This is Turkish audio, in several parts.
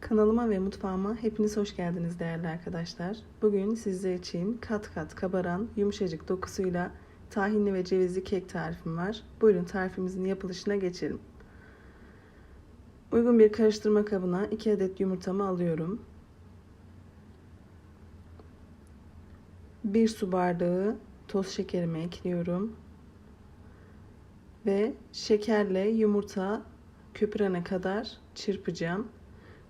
Kanalıma ve mutfağıma hepiniz hoş geldiniz değerli arkadaşlar. Bugün sizler için kat kat kabaran yumuşacık dokusuyla tahinli ve cevizli kek tarifim var. Buyurun tarifimizin yapılışına geçelim. Uygun bir karıştırma kabına 2 adet yumurtamı alıyorum. 1 su bardağı toz şekerimi ekliyorum. Ve şekerle yumurta köpürene kadar çırpacağım.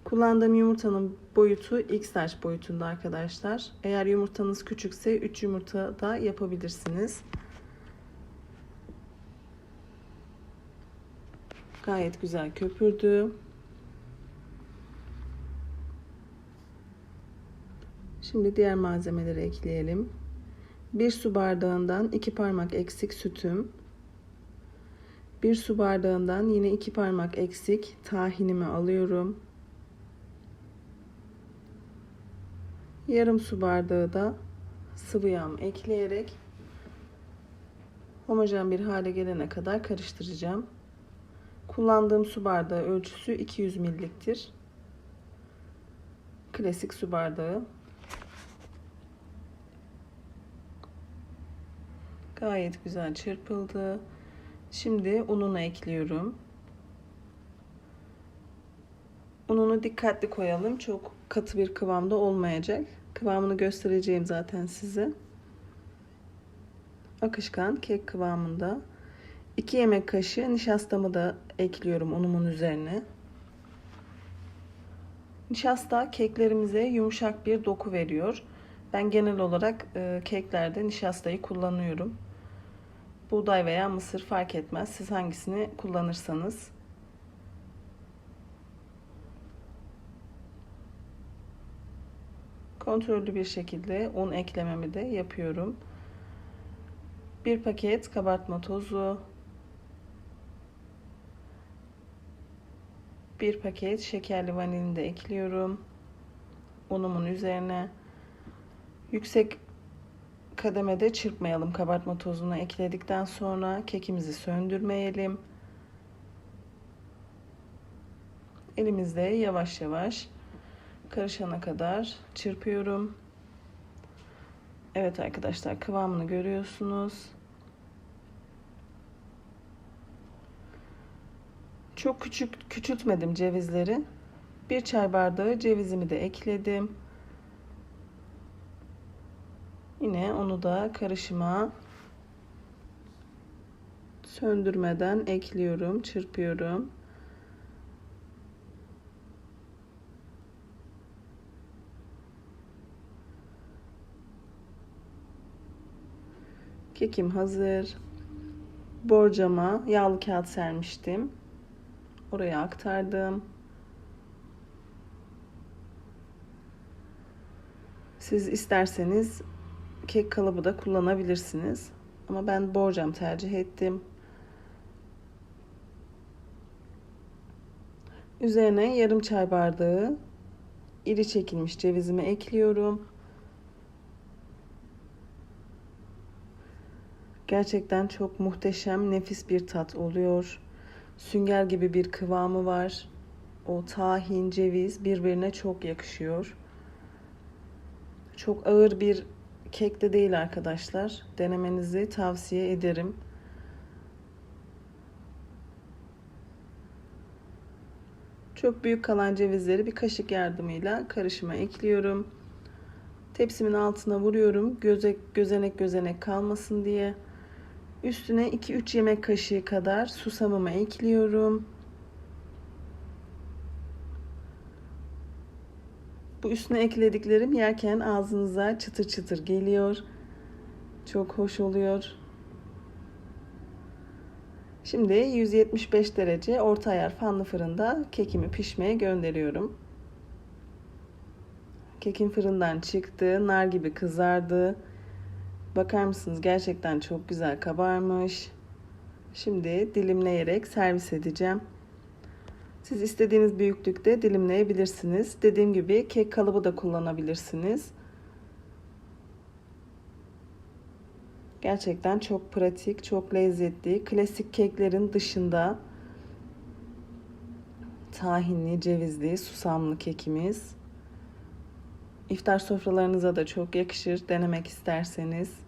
Kullandığım yumurtanın boyutu X large boyutunda arkadaşlar. Eğer yumurtanız küçükse 3 yumurta da yapabilirsiniz. Gayet güzel köpürdü. Şimdi diğer malzemeleri ekleyelim. 1 su bardağından 2 parmak eksik sütüm. 1 su bardağından yine 2 parmak eksik tahinimi alıyorum. Yarım su bardağı da sıvı yağ ekleyerek homojen bir hale gelene kadar karıştıracağım. Kullandığım su bardağı ölçüsü 200 mililitir. Klasik su bardağı. Gayet güzel çırpıldı. Şimdi ununu ekliyorum. Ununu dikkatli koyalım. Çok katı bir kıvamda olmayacak. Kıvamını göstereceğim zaten size. Akışkan kek kıvamında. 2 yemek kaşığı nişastamı da ekliyorum unumun üzerine. Nişasta keklerimize yumuşak bir doku veriyor. Ben genel olarak e, keklerde nişastayı kullanıyorum. Buğday veya mısır fark etmez. Siz hangisini kullanırsanız. Kontrollü bir şekilde un eklememi de yapıyorum. Bir paket kabartma tozu. Bir paket şekerli vanilini de ekliyorum. Unumun üzerine. Yüksek kademede çırpmayalım kabartma tozunu ekledikten sonra kekimizi söndürmeyelim. Elimizde yavaş yavaş karışana kadar çırpıyorum. Evet arkadaşlar kıvamını görüyorsunuz. Çok küçük küçültmedim cevizleri. Bir çay bardağı cevizimi de ekledim. Yine onu da karışıma söndürmeden ekliyorum, çırpıyorum. Kekim hazır. Borcama yağlı kağıt sermiştim. Oraya aktardım. Siz isterseniz kek kalıbı da kullanabilirsiniz. Ama ben borcam tercih ettim. Üzerine yarım çay bardağı iri çekilmiş cevizimi ekliyorum. Gerçekten çok muhteşem, nefis bir tat oluyor. Sünger gibi bir kıvamı var. O tahin, ceviz birbirine çok yakışıyor. Çok ağır bir kek de değil arkadaşlar. Denemenizi tavsiye ederim. Çok büyük kalan cevizleri bir kaşık yardımıyla karışıma ekliyorum. Tepsimin altına vuruyorum. Göze, gözenek gözenek kalmasın diye. Üstüne 2-3 yemek kaşığı kadar susamımı ekliyorum. Bu üstüne eklediklerim yerken ağzınıza çıtır çıtır geliyor. Çok hoş oluyor. Şimdi 175 derece orta ayar fanlı fırında kekimi pişmeye gönderiyorum. Kekim fırından çıktı, nar gibi kızardı. Bakar mısınız gerçekten çok güzel kabarmış. Şimdi dilimleyerek servis edeceğim. Siz istediğiniz büyüklükte dilimleyebilirsiniz. Dediğim gibi kek kalıbı da kullanabilirsiniz. Gerçekten çok pratik, çok lezzetli. Klasik keklerin dışında tahinli, cevizli, susamlı kekimiz. İftar sofralarınıza da çok yakışır denemek isterseniz.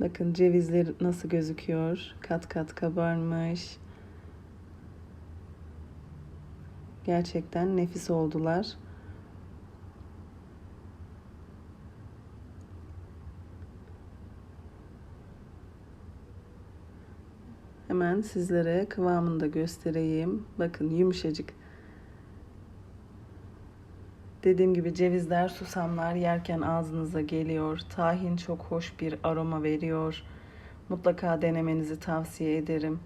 Bakın cevizler nasıl gözüküyor. Kat kat kabarmış. Gerçekten nefis oldular. Hemen sizlere kıvamını da göstereyim. Bakın yumuşacık. Dediğim gibi cevizler, susamlar yerken ağzınıza geliyor. Tahin çok hoş bir aroma veriyor. Mutlaka denemenizi tavsiye ederim.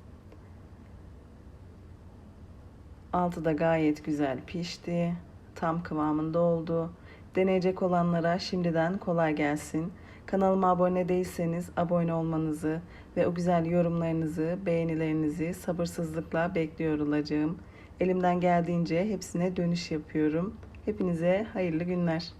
Altı da gayet güzel pişti. Tam kıvamında oldu. Deneyecek olanlara şimdiden kolay gelsin. Kanalıma abone değilseniz abone olmanızı ve o güzel yorumlarınızı, beğenilerinizi sabırsızlıkla bekliyor olacağım. Elimden geldiğince hepsine dönüş yapıyorum. Hepinize hayırlı günler.